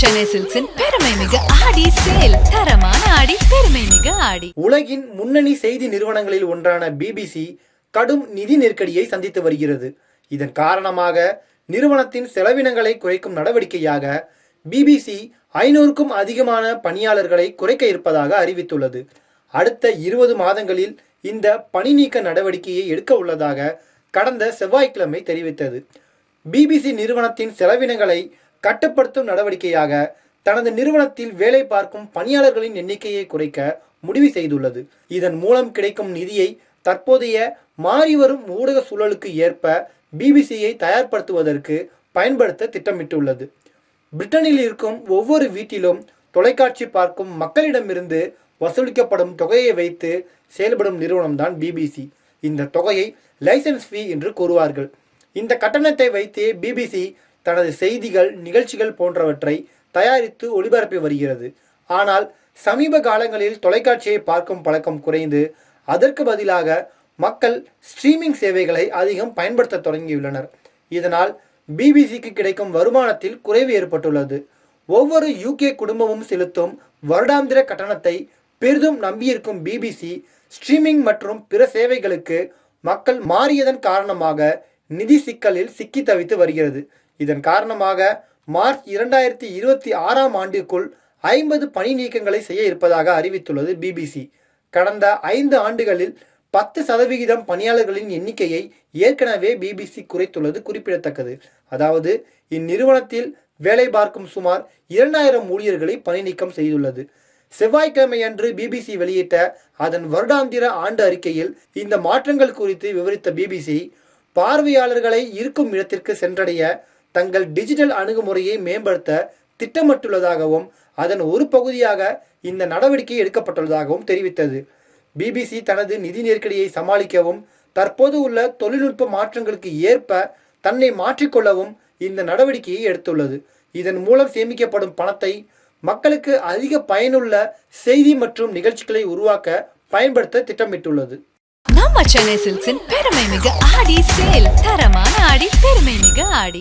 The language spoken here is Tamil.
சென்னை சில்க்ஸின் பெருமை மிகு ஆடி சேல். தரமான ஆடி பெருமை மிகு ஆடி. உலகின் முன்னணி செய்தி நிறுவனங்களில் ஒன்றான பிபிசி கடும் நிதி நெருக்கடியை சந்தித்து வருகிறது. இதன் காரணமாக நிறுவனத்தின் செலவினங்களை குறைக்கும் நடவடிக்கையாக பிபிசி ஐநூறுக்கும் அதிகமான பணியாளர்களை குறைக்க இருப்பதாக அறிவித்துள்ளது. அடுத்த இருபது மாதங்களில் இந்த பணி நீக்க நடவடிக்கையை எடுக்க உள்ளதாக கடந்த செவ்வாய்க்கிழமை தெரிவித்தது. பிபிசி நிறுவனத்தின் செலவினங்களை கட்டுப்படுத்தும் நடவடிக்கையாக தனது நிறுவனத்தில் வேலை பார்க்கும் பணியாளர்களின் எண்ணிக்கையை குறைக்க முடிவு செய்துள்ளது. இதன் மூலம் கிடைக்கும் நிதியை தற்போதைய மாறிவரும் ஊடக சூழலுக்கு ஏற்ப பிபிசியை தயார்படுத்துவதற்கு பயன்படுத்த திட்டமிட்டுள்ளது. பிரிட்டனில் இருக்கும் ஒவ்வொரு வீட்டிலும் தொலைக்காட்சி பார்க்கும் மக்களிடமிருந்து வசூலிக்கப்படும் தொகையை வைத்து செயல்படும் நிறுவனம்தான் பிபிசி. இந்த தொகையை லைசன்ஸ் ஃபீ என்று கூறுவார்கள். இந்த கட்டணத்தை வைத்தே பிபிசி தனது செய்திகள் நிகழ்ச்சிகள் போன்றவற்றை தயாரித்து ஒளிபரப்பி வருகிறது. ஆனால் சமீப காலங்களில் தொலைக்காட்சியை பார்க்கும் பழக்கம் குறைந்து அதற்கு பதிலாக மக்கள் ஸ்ட்ரீமிங் சேவைகளை அதிகம் பயன்படுத்த தொடங்கியுள்ளனர். இதனால் பிபிசிக்கு கிடைக்கும் வருமானத்தில் குறைவு ஏற்பட்டுள்ளது. ஒவ்வொரு யூகே குடும்பமும் செலுத்தும் வருடாந்திர கட்டணத்தை பெரிதும் நம்பியிருக்கும் பிபிசி ஸ்ட்ரீமிங் மற்றும் பிற சேவைகளுக்கு மக்கள் மாறியதன் காரணமாக நிதி சிக்கலில் சிக்கி தவித்து வருகிறது. இதன் காரணமாக மார்ச் இரண்டாயிரத்தி இருபத்தி ஆறாம் ஆண்டிற்குள் ஐம்பது பணி நீக்கங்களை செய்ய இருப்பதாக அறிவித்துள்ளது பிபிசி. கடந்த ஐந்து ஆண்டுகளில் பத்து சதவிகிதம் பணியாளர்களின் எண்ணிக்கையை ஏற்கனவே பிபிசி குறைத்துள்ளது குறிப்பிடத்தக்கது. அதாவது இந்நிறுவனத்தில் வேலை பார்க்கும் சுமார் இரண்டாயிரம் ஊழியர்களை பணி நீக்கம் செய்துள்ளது. செவ்வாய்க்கிழமையன்று பிபிசி வெளியிட்ட அதன் வருடாந்திர ஆண்டு அறிக்கையில் இந்த மாற்றங்கள் குறித்து விவரித்த பிபிசி பார்வையாளர்களை இருக்கும் இடத்திற்கு சென்றடைய தங்கள் டிஜிட்டல் அணுகுமுறையை மேம்படுத்த திட்டமிட்டுள்ளதாகவும் அதன் ஒரு பகுதியாக இந்த நடவடிக்கை எடுக்கப்பட்டுள்ளதாகவும் தெரிவித்தது. பிபிசி தனது நிதி நெருக்கடியை சமாளிக்கவும் தற்போது உள்ள தொழில்நுட்ப மாற்றங்களுக்கு ஏற்ப தன்னை மாற்றிக்கொள்ளவும் இந்த நடவடிக்கையை எடுத்துள்ளது. இதன் மூலம் சேமிக்கப்படும் பணத்தை மக்களுக்கு அதிக பயனுள்ள செய்தி மற்றும் நிகழ்ச்சிகளை உருவாக்க பயன்படுத்த திட்டமிட்டுள்ளது. நம்ம சென்னை சில்க்ஸின் பெருமை மிகு ஆடி சேல். தரமான ஆடி பெருமை மிகு ஆடி.